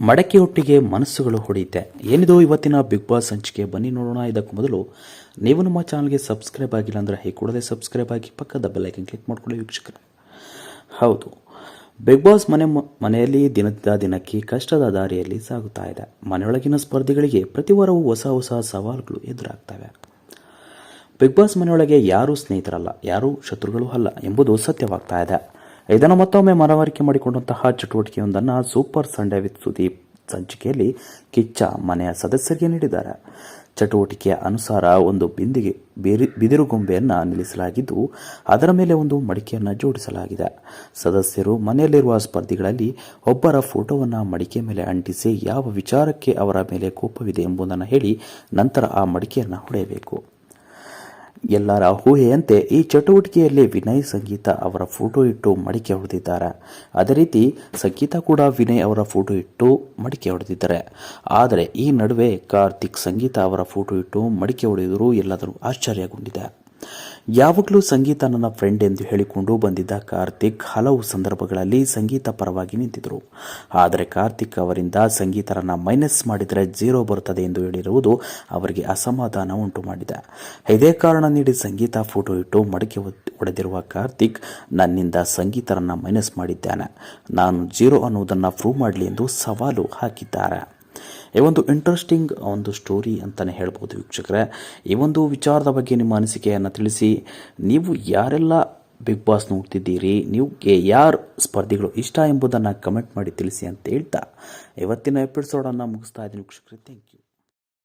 ಮಡಕೆ ಒಟ್ಟಿಗೆ ಮನಸ್ಸುಗಳು ಹೊಡೆಯುತ್ತೆ. ಏನಿದು ಇವತ್ತಿನ ಬಿಗ್ ಬಾಸ್ ಸಂಚಿಕೆ ಬನ್ನಿ ನೋಡೋಣ. ಇದಕ್ಕೂ ಮೊದಲು ನೀವು ನಮ್ಮ ಚಾನಲ್ಗೆ ಸಬ್ಸ್ಕ್ರೈಬ್ ಆಗಿಲ್ಲ ಅಂದರೆ ಹೇ ಕೂಡಲೇ ಸಬ್ಸ್ಕ್ರೈಬ್ ಆಗಿ ಪಕ್ಕದ ಬೆಲ್ಲೈಕನ್ ಕ್ಲಿಕ್ ಮಾಡ್ಕೊಳ್ಳಿ ವೀಕ್ಷಕರು. ಹೌದು. ಬಿಗ್ ಬಾಸ್ ಮನೆ ಮನೆಯಲ್ಲಿ ದಿನದಿಂದ ದಿನಕ್ಕೆ ಕಷ್ಟದ ದಾರಿಯಲ್ಲಿ ಸಾಗುತ್ತಾ ಇದೆ. ಮನೆಯೊಳಗಿನ ಸ್ಪರ್ಧಿಗಳಿಗೆ ಪ್ರತಿ ವಾರವೂ ಹೊಸ ಹೊಸ ಸವಾಲುಗಳು ಎದುರಾಗ್ತವೆ. ಬಿಗ್ ಬಾಸ್ ಮನೆಯೊಳಗೆ ಯಾರೂ ಸ್ನೇಹಿತರಲ್ಲ, ಯಾರೂ ಶತ್ರುಗಳು ಅಲ್ಲ ಎಂಬುದು ಸತ್ಯವಾಗ್ತಾ ಇದೆ. ಇದನ್ನು ಮತ್ತೊಮ್ಮೆ ಮನವರಿಕೆ ಮಾಡಿಕೊಂಡಂತಹ ಚಟುವಟಿಕೆಯೊಂದನ್ನು ಸೂಪರ್ ಸಂಡೇ ವಿತ್ ಸುದೀಪ್ ಸಂಚಿಕೆಯಲ್ಲಿ ಕಿಚ್ಚ ಮನೆಯ ಸದಸ್ಯರಿಗೆ ನೀಡಿದ್ದಾರೆ. ಚಟುವಟಿಕೆಯ ಅನುಸಾರ ಒಂದು ಬಿಂದಿಗೆ ಬಿದಿರು ಬಿದಿರುಗೊಂಬೆಯನ್ನು ನಿಲ್ಲಿಸಲಾಗಿದ್ದು, ಅದರ ಮೇಲೆ ಒಂದು ಮಡಿಕೆಯನ್ನು ಜೋಡಿಸಲಾಗಿದೆ. ಸದಸ್ಯರು ಮನೆಯಲ್ಲಿರುವ ಸ್ಪರ್ಧಿಗಳಲ್ಲಿ ಒಬ್ಬರ ಫೋಟೋವನ್ನು ಮಡಿಕೆ ಮೇಲೆ ಅಂಟಿಸಿ, ಯಾವ ವಿಚಾರಕ್ಕೆ ಅವರ ಮೇಲೆ ಕೋಪವಿದೆ ಎಂಬುದನ್ನು ಹೇಳಿ ನಂತರ ಆ ಮಡಿಕೆಯನ್ನು ಹೊಡೆಯಬೇಕು. ಎಲ್ಲರ ಊಹೆಯಂತೆ ಈ ಚಟುವಟಿಕೆಯಲ್ಲಿ ವಿನಯ್ ಸಂಗೀತ ಅವರ ಫೋಟೋ ಇಟ್ಟು ಮಡಿಕೆ ಹೊಡೆದಿದ್ದಾರೆ. ಅದೇ ರೀತಿ ಸಂಗೀತ ಕೂಡ ವಿನಯ್ ಅವರ ಫೋಟೋ ಇಟ್ಟು ಮಡಿಕೆ ಹೊಡೆದಿದ್ದಾರೆ. ಆದರೆ ಈ ನಡುವೆ ಕಾರ್ತಿಕ್ ಸಂಗೀತ ಅವರ ಫೋಟೋ ಇಟ್ಟು ಮಡಿಕೆ ಹೊಡೆದರೂ ಎಲ್ಲದರೂ ಆಶ್ಚರ್ಯಗೊಂಡಿದೆ. ಯಾವಾಗಲೂ ಸಂಗೀತ ನನ್ನ ಫ್ರೆಂಡ್ ಎಂದು ಹೇಳಿಕೊಂಡು ಬಂದಿದ್ದ ಕಾರ್ತಿಕ್ ಹಲವು ಸಂದರ್ಭಗಳಲ್ಲಿ ಸಂಗೀತ ಪರವಾಗಿ ನಿಂತಿದ್ದರು ಆದರೆ ಕಾರ್ತಿಕ್ ಅವರಿಂದ ಸಂಗೀತರನ್ನ ಮೈನಸ್ ಮಾಡಿದರೆ ಜೀರೋ ಬರುತ್ತದೆ ಎಂದು ಹೇಳಿರುವುದು ಅವರಿಗೆ ಅಸಮಾಧಾನ ಉಂಟು ಮಾಡಿದೆ. ಇದೇ ಕಾರಣ ನೀಡಿ ಸಂಗೀತ ಫೋಟೋ ಇಟ್ಟು ಮಡಿಕೆ ಹೊಡೆದಿರುವ ಕಾರ್ತಿಕ್ ನನ್ನಿಂದ ಸಂಗೀತರನ್ನ ಮೈನಸ್ ಮಾಡಿದ್ದಾನೆ. ನಾನು ಜೀರೋ ಅನ್ನುವುದನ್ನು ಪ್ರೂವ್ ಮಾಡಲಿ ಎಂದು ಸವಾಲು ಹಾಕಿದ್ದಾರೆ. ಈ ಒಂದು ಇಂಟ್ರೆಸ್ಟಿಂಗ್ ಒಂದು ಸ್ಟೋರಿ ಅಂತಲೇ ಹೇಳ್ಬೋದು ವೀಕ್ಷಕರೇ. ಈ ಒಂದು ವಿಚಾರದ ಬಗ್ಗೆ ನಿಮ್ಮ ಅನಿಸಿಕೆಯನ್ನು ತಿಳಿಸಿ, ನೀವು ಯಾರೆಲ್ಲ ಬಿಗ್ ಬಾಸ್ ನೋಡ್ತಿದ್ದೀರಿ, ನೀವು ಯಾರು ಸ್ಪರ್ಧಿಗಳು ಇಷ್ಟ ಎಂಬುದನ್ನು ಕಮೆಂಟ್ ಮಾಡಿ ತಿಳಿಸಿ ಅಂತ ಹೇಳ್ತಾ. ಇವತ್ತಿನ ಎಪಿಸೋಡನ್ನು ಮುಗಿಸ್ತಾ ಇದ್ದೀನಿ ವೀಕ್ಷಕರೇ. Thank you